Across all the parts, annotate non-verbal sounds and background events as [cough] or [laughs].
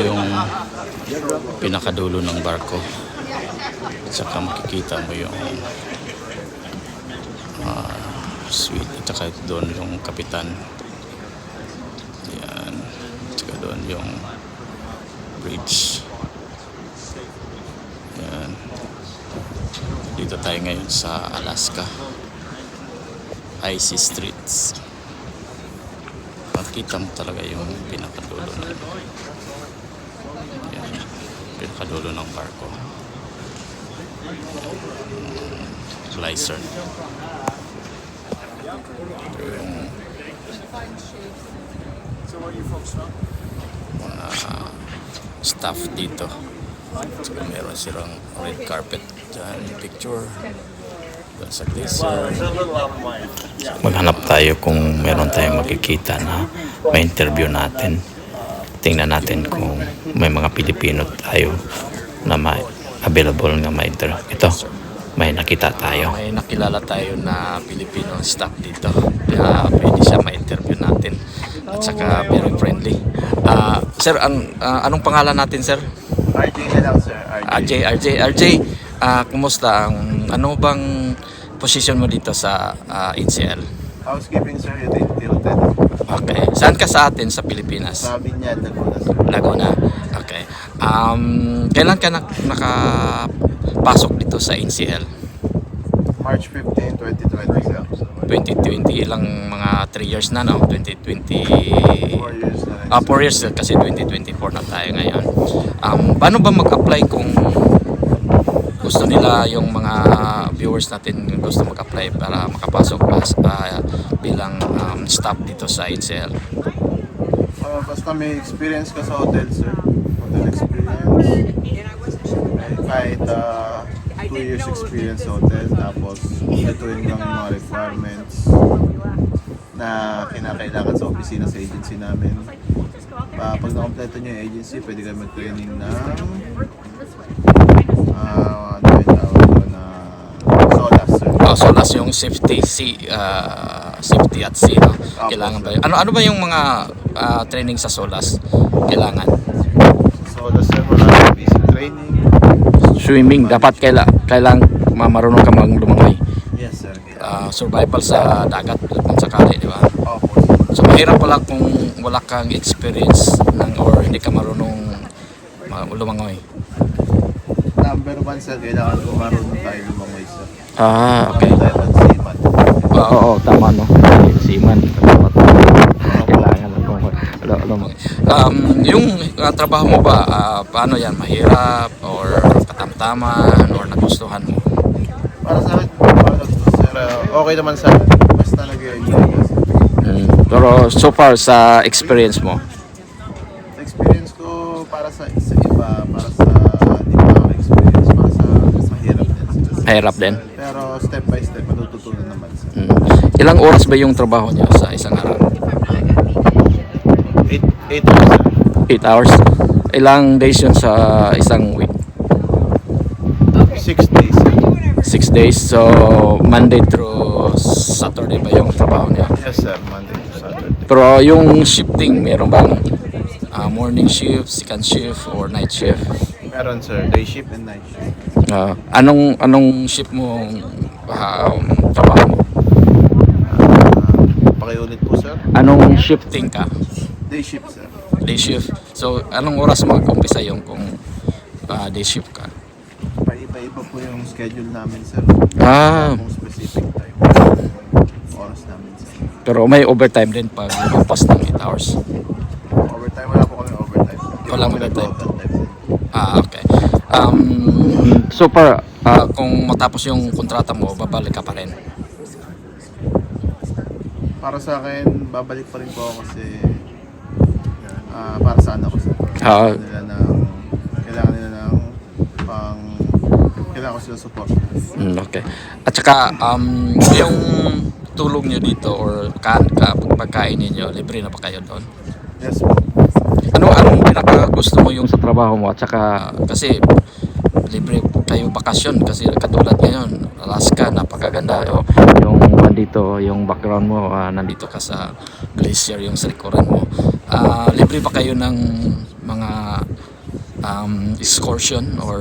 yung pinakadulo ng barko. Saka makikita mo yung ah, suite at saka doon yung kapitan. Yan. At saka doon yung bridge. Yan. Dito tayo ngayon sa Alaska. Icy Streets. Makita mo talaga yung pinakadulo ng pinakadulo ng barko. Glycer. Ito yung mga staff dito. Saka meron silang red carpet dyan, picture. Doon sa Glacier. Maghanap tayo kung meron tayong makikita na may interview natin. Tingnan natin kung may mga Pilipino tayo na may available nga may interview. Ito, may nakita tayo. May nakilala tayo na Pilipino staff dito. Kaya pwede siya ma-interview natin. At saka very friendly. Ah, sir, ang, ah, anong pangalan natin, sir? RJ na lang sir, RJ. RJ, RJ, RJ, ah, kumusta? Ang, ano bang position mo dito sa ah, NCL? Housekeeping sir, utility. Okay. Saan ka sa atin sa Pilipinas? Sa Binyad, Laguna. Laguna. Okay. Um, kailan ka nak nakapasok dito sa NCL? March 15, 2020 sir. 2020 ilang mga 3 years na no? 2020 4 years na. Ah, 4 years kasi 2024 na tayo ngayon. Um, paano ba mag-apply kung gusto nila yung mga viewers natin gusto mag-apply para makapasok as, ah, bilang um, staff dito sa NCL? Uh, basta may experience ka sa hotel sir. Hotel experience. Eh, kahit 2 years experience sa hotel. Tapos, ituin lang yung mga requirements na kinakailangan sa opisina sa agency namin. Pa, pag nakompleto nyo yung agency, pwede kayo mag-training ng ah ano yung tawag doon na SOLAS sir. Oh, so yung safety sea, ah, safety at sea, no? Kailangan ba yun? Ano, ano ba yung mga ah, training sa SOLAS? Kailangan? SOLAS sir, wala basic training. Swimming, dapat kaila, kailang marunong ka mag lumangoy. Yes sir. Kailangan. survival sa dagat kung sakali, di ba? Opo. So mahirap pala kung wala kang experience ng or hindi ka marunong ma- lumangoy. Number one sir, kailangan ko marunong tayo lumangoy sir. Ah, okay. Ng. Oo, oo, tama no. Seaman. Kailangan lumangoy. Um, yung ah, trabaho mo ba, ah, paano yan? Mahirap or katamtaman or nagustuhan mo? Para sa akin, sir, uh, okay naman sa akin. Basta nag-enjoy ka sir. Mm. Pero so far sa experience mo, Sa experience ko, para sa, sa iba, para sa di pa ako experience, para sa mahirap din sir. Mahirap din. Pero step by step, matututunan naman sir. Mm. Ilang oras ba yung trabaho niyo sa isang araw? 8 8 hours sir. 8 hours? Ilang days yun sa isang week? 6 days sir. 6 days. So, Monday through Saturday ba yung trabaho niya? Yes sir, Monday to Saturday. Pero yung shifting, meron bang ah, morning shift, second shift, or night shift? Meron sir, day shift and night shift. Ah, anong anong shift mo um, trabaho mo? Uh, pakiulit po sir. Anong shifting ka? Day shift sir. Day shift. So, anong oras mag-umpisa yung kung ah, day shift ka? Paiba-iba po yung schedule namin sir. Ah. Kung specific time. Oras namin sir. Pero may overtime din pag lumampas ng 8 hours. Overtime, wala po kami overtime. Po kami overtime. Ah, okay. Um, so far, ah, kung matapos yung kontrata mo, babalik ka pa rin. Para sa akin, babalik pa rin po ako kasi ah, para sa anak ko. Ah. Kailangan nila ng, kailangan nila ng pang, kailangan ko sila support. Mm, okay. At saka, um, yung tulong nyo dito or kan ka, pagkain ninyo, libre na ba kayo doon? Yes po. Ano anong pinaka gusto mo yung sa trabaho mo at saka kasi libre kayo bakasyon kasi katulad ngayon Alaska napakaganda oh, yung nandito yung background mo ah, nandito ka sa glacier yung sa likuran mo Ah, libre ba kayo ng mga um, excursion or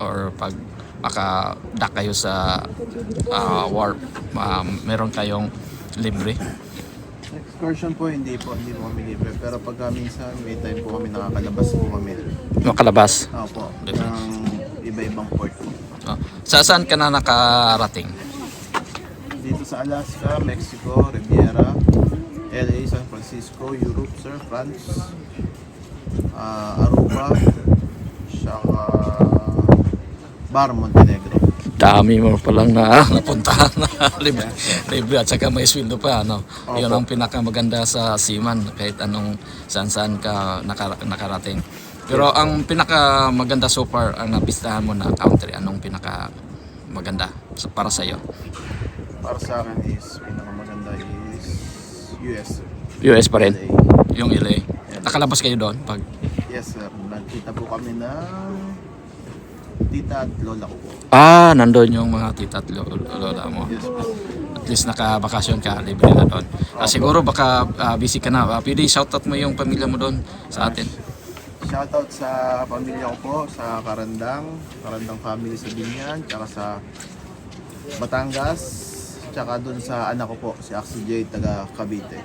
or pag makadak kayo sa ah, warp, um, meron kayong libre. Excursion po, hindi po, hindi po kami libre. Pero pagka minsan, may time po kami nakakalabas po kami. Makalabas. Opo, ng iba-ibang port po. Oh. Sa saan ka na nakarating? Dito sa Alaska, Mexico, Riviera, LA, San Francisco, Europe, sir, France, ah, Aruba, saka Bar, Montenegro. Dami mo palang na [laughs] napuntahan na [laughs] libre, libre at saka may sweldo pa ano. Yun ang pinakamaganda sa Seaman kahit anong saan-saan ka nakara- nakarating. Pero ang pinakamaganda so far ang napistahan mo na country, anong pinaka maganda sa- para sa iyo? Para sa akin is, pinakamaganda is US. US pa rin, yung LA. Nakalabas kayo doon pag Yes, sir. Nagkita po kami ng tita at lola ko po. Ah, nandoon yung mga tita at lo- lola mo. Yes po. At least nakabakasyon ka, libre na doon. Ah, siguro baka ah, busy ka na. Ah, pwede shoutout mo yung pamilya mo doon sa atin. Shoutout sa pamilya ko po, sa Karandang, Karandang family sa Binyan, tsaka sa Batangas, tsaka dun sa anak ko po, si Axel J, taga Cavite.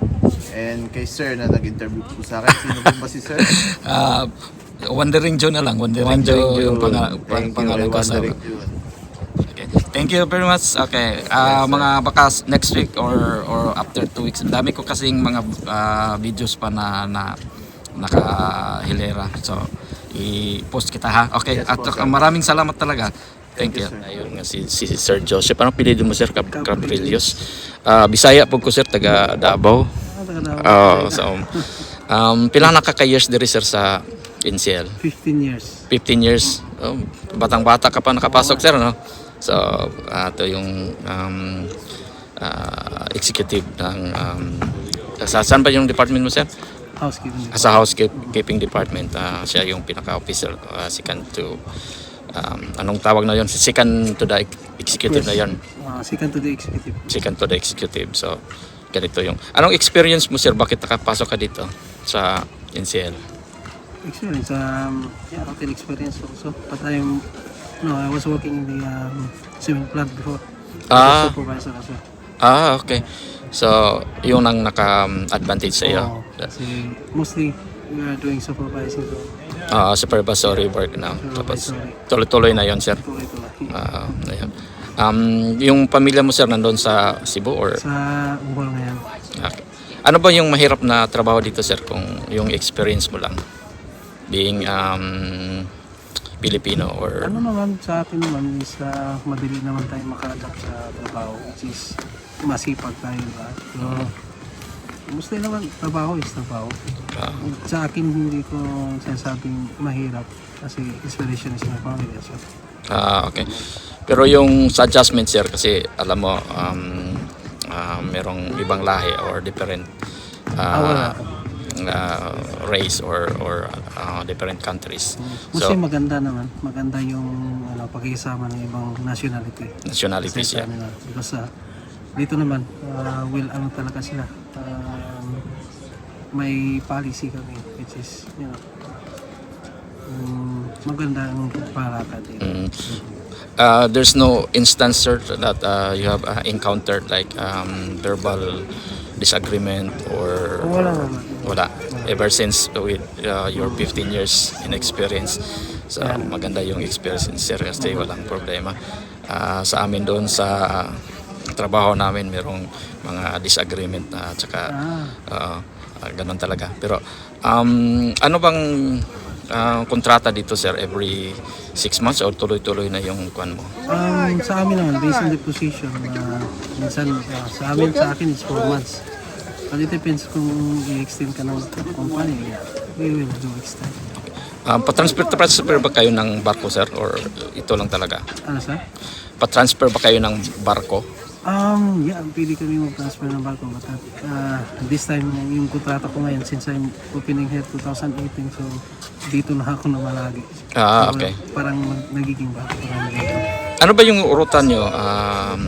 And kay Sir na nag-interview po sa akin, sino po ba si Sir? [laughs] Ah, Wandering Joe na lang. Wandering, Joe yung panga, pang, pangalan ko sa... Wandering. Okay. Thank you very much. Okay. Ah, mga bakas next week or or after two weeks. Ang dami ko kasing mga ah, videos pa na na nakahilera. So i-post kita ha. Okay. Yes At po, ah, maraming salamat talaga. Thank, Thank you. you, sir. Ayun nga si, si Sir Joseph. Anong pilido mo Sir? Cap- Caprillos. Ah, Bisaya po ko Sir taga Davao. Oh, so um pila nakaka-years diri Sir sa NCL? 15 years. 15 years. Oh, batang-bata ka pa nakapasok, sir, no? So, ito yung um, ah, executive ng... Um, sa, saan ba yung department mo, sir? Housekeeping. Sa housekeeping department. ah, siya yung pinaka-officer, uh, second to... Um, anong tawag na yun? Second to the executive na yun. Uh, second to the executive. Second to the executive. So, ganito yung... Anong experience mo, sir? Bakit nakapasok ka dito sa NCL? Experience, um, yeah, hotel experience also. But I'm, no, I was working in the um, swimming plant before. Ah. As a supervisor as well. Ah, okay. So, yun ang naka-advantage sa iyo. Oo, kasi mostly we are doing supervising so Ah, supervisory work na. Tapos, tuloy-tuloy na yon sir. tuloy-tuloy. Ah, ayun. Um, yung pamilya mo, sir, nandun sa Cebu or... Sa Umbol ngayon. Okay. Ano ba yung mahirap na trabaho dito, sir, kung yung experience mo lang? Being um, Filipino or... Ano naman sa atin naman is uh, madali naman tayo maka-adapt sa trabaho which is masipag tayo ba? So, mostly naman trabaho is trabaho. Ah, Sa akin hindi ko sinasabing mahirap kasi inspiration is my family well. Ah, okay. Pero yung sa adjustment, sir, kasi alam mo, um, ah, merong ibang lahi or different Ah, wala. Uh, uh, race or or uh, different countries. Kasi So, maganda naman, maganda yung ano, pakikisama ng ibang nationality. nationalities, yeah. kanila. Because uh, dito naman, uh, will ano talaga sila. Um, may policy kami which is, you know, um, maganda ang palakad dito. Mm. Uh, there's no instance, sir, that uh, you have uh, encountered like um, verbal disagreement or Wala naman. wala ever since with uh, your 15 years in experience. So maganda yung experience sir kasi walang problema. Ah, sa amin doon sa trabaho namin merong mga disagreement na at saka Ah, uh, uh, ganun talaga. Pero um, ano bang uh, kontrata dito sir every 6 months or tuloy-tuloy na yung kwan mo? Um, sa amin naman, based on the position, uh, minsan uh, sa amin, sa akin is 4 months. But it depends kung i-extend ka ng company, we will do extend. uh, pa-transfer, transfer ba kayo ng barko sir or ito lang talaga Ano sa? pa-transfer ba kayo ng barko Um, yeah, pili kami mag-transfer ng barko. But uh, this time, yung kontrata ko ngayon, since I'm opening here 2018, so dito na ako na malagi. ah So, okay Parang nagiging barko ko kami dito. Ano ba yung ruta nyo um,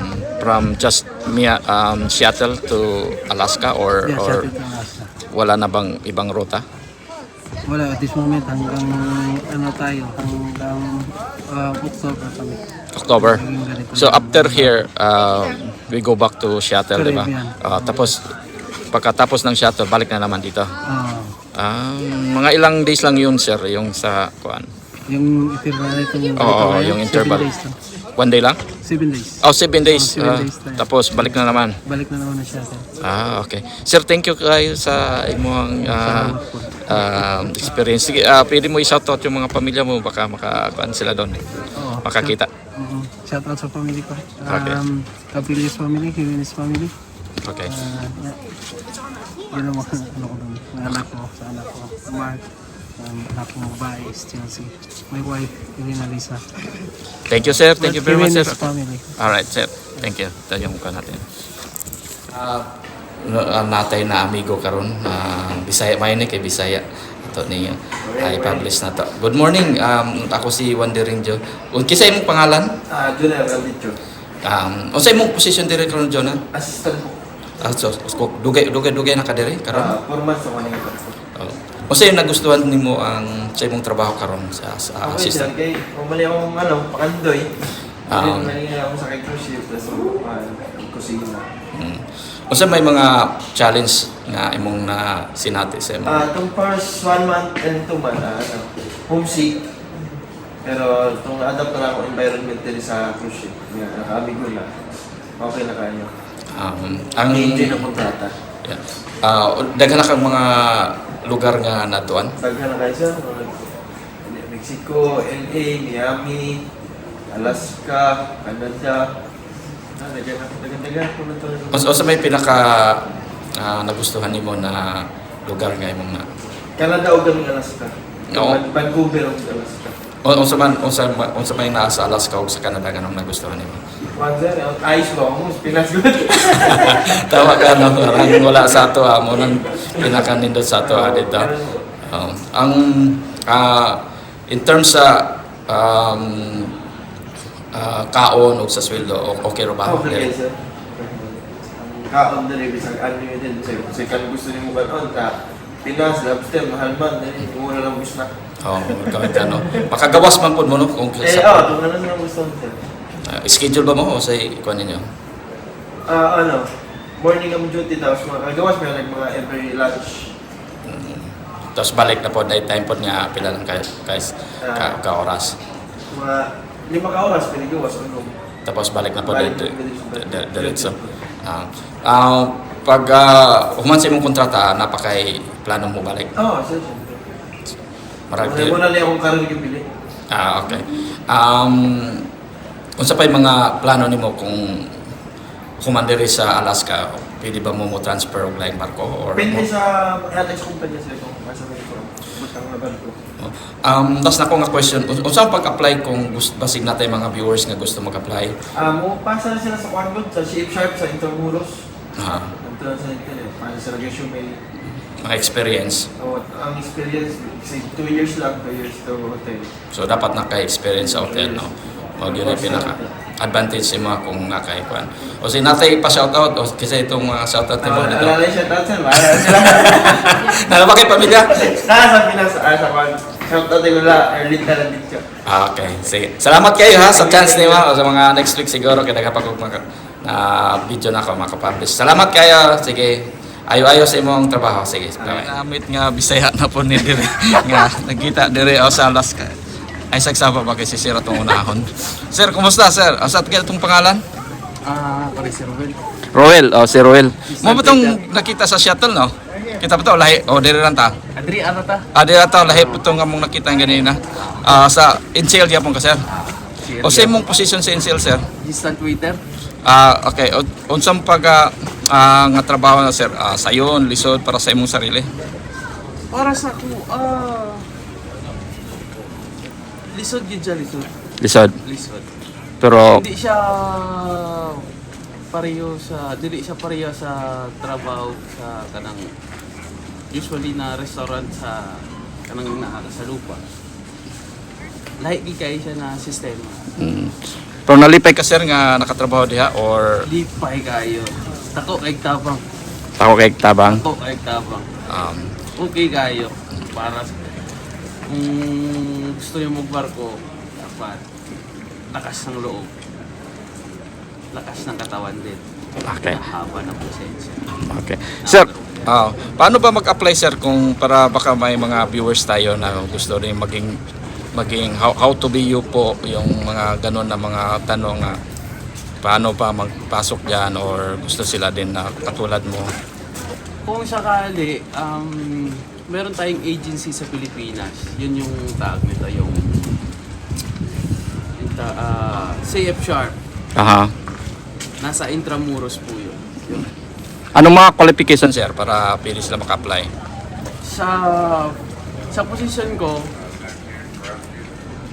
from just Mia, um, Seattle to Alaska or, Yeah, or shuttle to Alaska. wala na bang ibang ruta? Wala, at this moment hanggang ano tayo, hanggang uh, October kami. October. So after here, uh, we go back to shuttle, di ba? Ah, tapos, pagkatapos ng shuttle, balik na naman dito. Ah, mga ilang days lang yun, sir, yung sa, kuan. yung interval Oo, oo, yung interval. Days lang. One day lang? Seven days. Oh, seven days. Oh, seven Ah, days tayo. tapos, balik na naman. Balik na naman na siya. sir. Ah, okay. Sir, thank you kayo sa imong ah, ah, experience. Sige, ah, pwede mo i-shoutout yung mga pamilya mo, baka makakuan sila doon. Oo. Makakita. Oo. Shout out sa family ko. Okay. Um, Capilius family, Jimenez family. Okay. Uh, yeah. Yun ang mga ano ko doon. Mga anak ko, sa anak ko. Mark, um, ko babae is Chelsea. My wife, Irina Lisa. Thank you, sir. Thank you very much, sir. Family. Alright, sir. Thank you. Tanong ko natin. Ah, uh, natay na amigo karon na Bisaya may ni kay Bisaya ito ni ay publish na to. Good morning. Um ako si Wandering Joe. Un kisa imong pangalan? Ah, Junior Aldicho. Um unsa imong position dire karon Jonah? Assistant. Ah, so, so, dugay dugay dugay na ka dire karon. Ah, four months ako nang Oh. Unsa yung nagustuhan nimo ang sa imong trabaho karon sa, sa Ako assistant? yun, kay umali akong ano, pakandoy. Ah. Hindi umali ako sa kay cruise ship, tapos uh, kusina. Mm. Unsa may mga challenge nga imong na sinati sa imong Ah, itong first one month and two month, ah, ano, homesick. Pero itong adapt na ako environment din sa cruise ship. Yan, nakaamigo na. Okay na kayo. um, ang Ang na kontrata. Yeah. Ah, daghan kang mga lugar nga natuan. Daghan na kayo sir. Mexico, LA, Miami, Alaska, Canada. Ah. Daghan-daghan po na ito. O, sa may pinaka ah, nagustuhan nimo na lugar nga imong na. Canada o gaming Alaska. Van- Vancouver o Alaska. O unsa man unsa unsa may naa sa Alaska o sa Canada ganong nagustuhan nimo. Sir, ang ayos ko ako, Pinas good. [laughs] Tawa ka no, parang wala sa ato ah, mo nang pinaka nindot sa ato ah, dito. Um, ang ah, in terms sa um, ah, kaon o sa sweldo okay ra ba? Okay, sir. Kaon na rin, isang ano yun din. Kasi kung gusto niyo mo kanon, ka Pinas, lobster, mahal man, dahil mura lang gusto na. Oh, kawit ano. Makagawas man pud mo no kung Eh, sa oh, itong ano na gusto mo, sir. Ah, schedule ba mo o sa ikuan ninyo? Ah, ano, morning ang duty, tapos mga kagawas, may like, mga every lunch. Tapos balik na po, dahil time po nga pila lang kayo, guys, ka, ka oras. Mga lima ka oras, pinagawas, ano. Tapos balik na po Balik dito, na diretso. Ah, ah, pag uh, human sa imong kontrata, napakay plano mo balik. Oo, oh, sir. Marag Wala, wala lang akong karoon yung bili. Ah, okay. Um, unsa pa yung mga plano nimo kung human diri sa Alaska, pwede ba mo mo transfer og laing barko or Pwede mo- sa Atex Company, sir, kung masabi ko. Butang na ba ko. Um, tas na ko nga question, un- unsa ang pag-apply kung gusto basig natay mga viewers nga gusto mag-apply? Mo pasa na sila sa Quanbot, sa Shape Sharp, sa Intermuros. Ah, Ito sa internet, para sa resume. mga experience. Oh, ang experience, kasi 2 years lang, 2 years to hotel. So dapat naka-experience sa hotel, no? Wag yun yung pinaka advantage sa mga kung nakaikuan. O si natay pa shoutout o kasi itong mga shoutout mo Ah, dito. Alalay siya, [laughs] tatsan, bahala sila. Nalaba kay pamilya? Nasa Pinas, ah, sa Kwan. Shout out ko la, Erlin Talanditcho. Ah, okay. Sige. Salamat kayo ha sa chance ni o sa mga next week siguro kaya kapag mga na video na ako makapublish. Salamat kayo. Sige. Ayo-ayo sa imong trabaho. Sige. Namit nga Bisaya na po ni dire [laughs] nga nagkita dire o sa Alaska. Ay sagsapa ba kay si Sir atong unahon. Sir, kumusta sir? Asa kaya itong pangalan? Ah, pare si Ruben. Roel, oh si Roel. Mo ba itong nakita sa shuttle no? Kita ba to lahi o dire lang ta? Adri, ano ta? Ah, dire ta lahi po itong among nakita ganina. Ah sa Incel gyapon ka sir. O sa imong position sa Incel sir? Distant waiter. Ah, okay. O, unsang pag ah, ah, nga trabaho na sir? Ah, sayon, lisod para sa imong sarili. Para sa ako, ah... lisod yun siya, lisod. Lisod. Lisod. Pero Hindi siya pareho sa dili siya pareho sa trabaho sa kanang usually na restaurant sa kanang naa sa lupa. Lahi gi kay siya na sistema. mm, pero nalipay ka sir nga nakatrabaho diha or Lipay kayo. Tako kay tabang. ako kay tabang. Tako kay tabang. Um, Okay kayo para Kung gusto niyo magbarko, dapat lakas ng loob. Lakas ng katawan din. Okay. Haba ng presensya. Okay. Sir, ah, paano ba mag-apply sir kung para baka may mga viewers tayo na gusto rin maging maging how, how to be you po yung mga ganun na mga tanong na paano pa magpasok diyan or gusto sila din na katulad mo. Kung sakali, um, meron tayong agency sa Pilipinas. Yun yung tawag nito, yung, yung ta, ah, CF Sharp. Aha. Nasa Intramuros po yun. yun. Anong mga qualification sir para pili sila maka-apply? Sa sa position ko,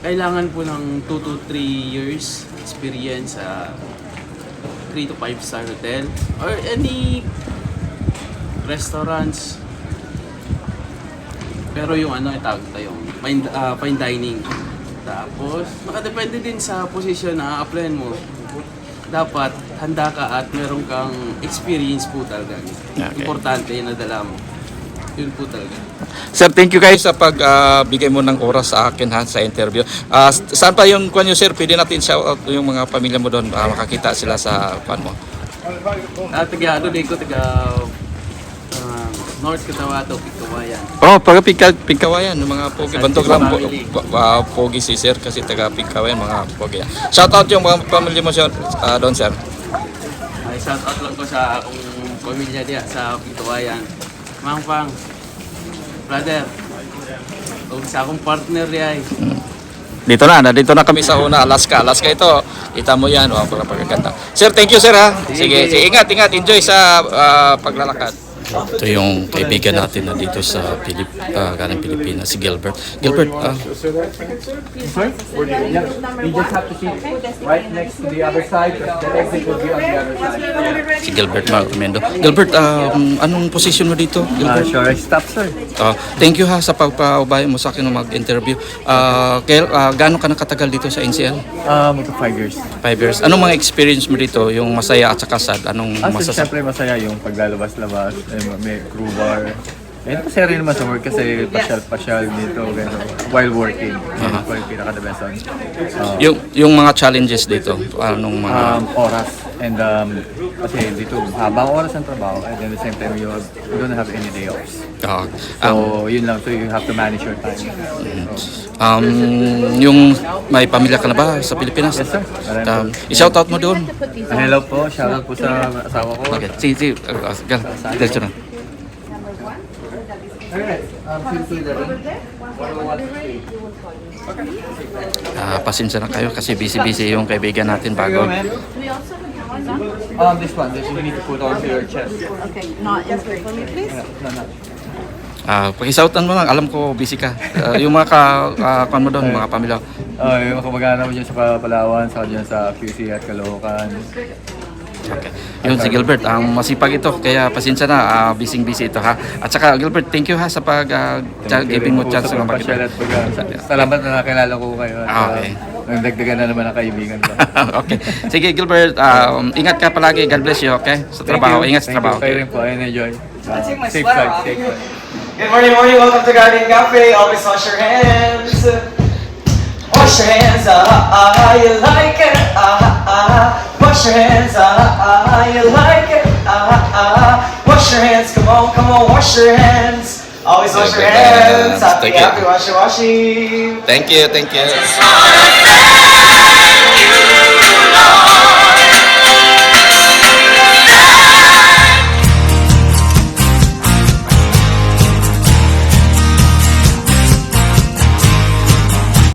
kailangan po ng 2 to 3 years experience sa 3 to 5 star hotel or any restaurants. Pero yung ano, itawag ito yung fine, ah, fine dining. Tapos, nakadepende din sa position na a-applyan mo. Dapat handa ka at meron kang experience po talaga. Okay. Importante yung nadala mo. Yun po talaga. Sir, thank you guys sa pagbigay mo ng oras sa akin ha, sa interview. Ah, saan pa yung kwan nyo, sir? Pwede natin shout out yung mga pamilya mo doon para makakita sila sa kwan mo. Ah, taga ano ko, taga ah, North Cotabato, Pigkawayan. Oh, taga Pigka, Pigkawayan, mga pogi. Bantog lang po, pa- pogi si sir kasi taga Pigkawayan, mga pogi. Shout out yung mga pamilya mo sir, ah, doon, sir. Ay, shout out lang ko sa akong pamilya diya sa Pigkawayan. Mang Pang, brother, o sa akong partner diya ay. Dito na, nandito na kami sa una, Alaska. Alaska ito, kita mo yan, oh, para pagkaganda. Sir, thank you sir ha. Sige, sige ingat, ingat, enjoy sa ah, paglalakad. Ito yung kaibigan natin na dito sa Pilip, uh, galing Pilipinas, si Gilbert. Gilbert, ah, You just have to sit right next to the other side, the exit will be on the other side. si Gilbert Marmendo. Gilbert, um, anong position mo dito? Uh, Gilbert? sure, stop, sir. Ah, thank you ha sa pagpaubaya mo sa akin na mag-interview. Uh, Kel, ah, gaano ka nakatagal dito sa NCL? Um, magka five years. Five years. Anong mga experience mo dito? Yung masaya at saka sad? Anong Ah, masasabi? syempre masaya yung paglalabas-labas, eh, may crew bar. Eh, masaya rin naman sa work kasi pasyal-pasyal dito, gano'n, while working. Yun po yung pinaka-the best on. Um, Yung, yung mga challenges dito, anong mga... um, oras. And um, kasi dito, habang oras ng trabaho, and at the same time, you, have, you don't have any day offs. ah, So, um, yun lang. So, you have to manage your time. um, yung may pamilya ka na ba sa Pilipinas? Yes, sir. Um, Marami i-shoutout mo doon. Ah, hello po, shoutout po sa asawa ko. Okay, sige, sige. Uh, uh, gal, diretso na. Ah, pasensya na kayo kasi busy-busy yung kaibigan natin bago. Um, this one, this you need to put onto your chest. Okay, not in for me, please. No, no. Ah, pakisautan mo lang, alam ko busy ka. Ah, yung mga ka, ah, kwan mo doon, mga pamilya. Uh, yung kamag-anak mo dyan sa Palawan, sa dyan sa QC at Caloocan. Okay. Yun si Gilbert, ang masipag ito, kaya pasensya na, ah, busy-busy ito ha. At saka Gilbert, thank you ha sa pag ah, cha- giving mo chance na mag Pasyal at pag, uh, salamat na nakilala ko kayo. At, Ah, okay. uh, nagdagdagan na naman ang kaibigan ko. [laughs] okay. Sige Gilbert, um, ingat ka palagi. God bless you, okay? Sa trabaho, ingat sa Thank trabaho. you. Kayo rin po, and enjoy. Uh, safe flight, safe flight. Good morning, morning. Welcome to Guardian Cafe. Always wash your hands. Wash your hands, ah, ah, you like it, ah, ah. Wash your hands, ah, ah, you like it, ah, ah. Wash your hands, come on, come on, wash your hands. Always wash your hands. Happy, Thank you. happy, washy, washy. Thank you, thank you.